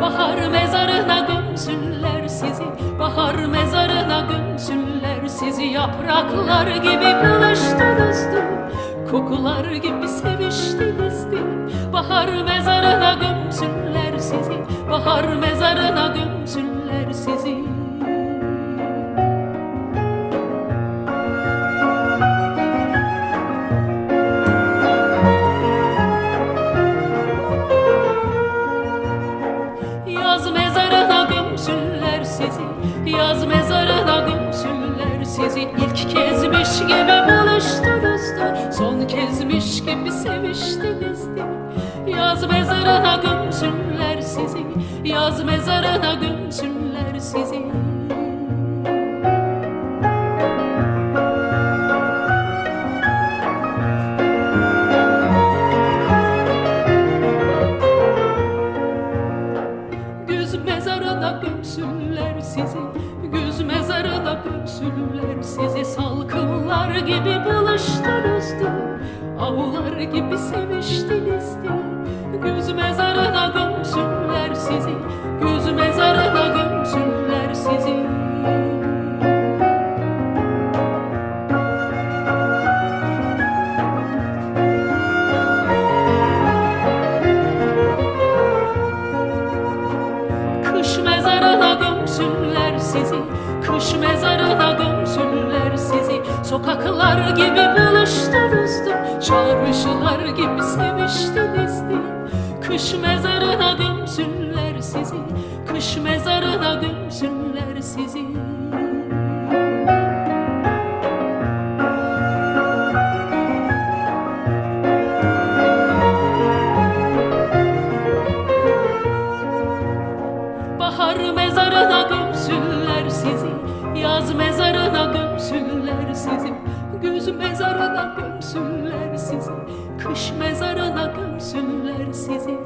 Bahar mezarına gömsünler sizi Bahar mezarına gömsünler sizi. Yapraklar gibi buluştunuzdu Kokular gibi seviştinizdi Bahar mezarına Yaz mezarına gömsünler sizi. İlk kezmiş gibi buluştunuzdu Son kezmiş gibi seviştinizdi Yaz mezarına gömsünler sizi. Yaz mezarına gömsünler sizi mezarına gömsünler sizi Güz mezarına gömsünler sizi. Salkımlar gibi buluştunuzdu Avlar gibi seviştinizdi Güz mezarına gömsünler sizi Güz mezarına gömsünler sizi mezarına gömsünler sizi. Kış mezarına gömsünler sizi. Sokaklar gibi buluştunuzdu Çağrışılar gibi seviştinizdi Kış mezarına gömsünler sizi. Kış mezarına Yaz mezarına gömsünler sizi. Güz mezarına gömsünler sizi. Kış mezarına gömsünler sizi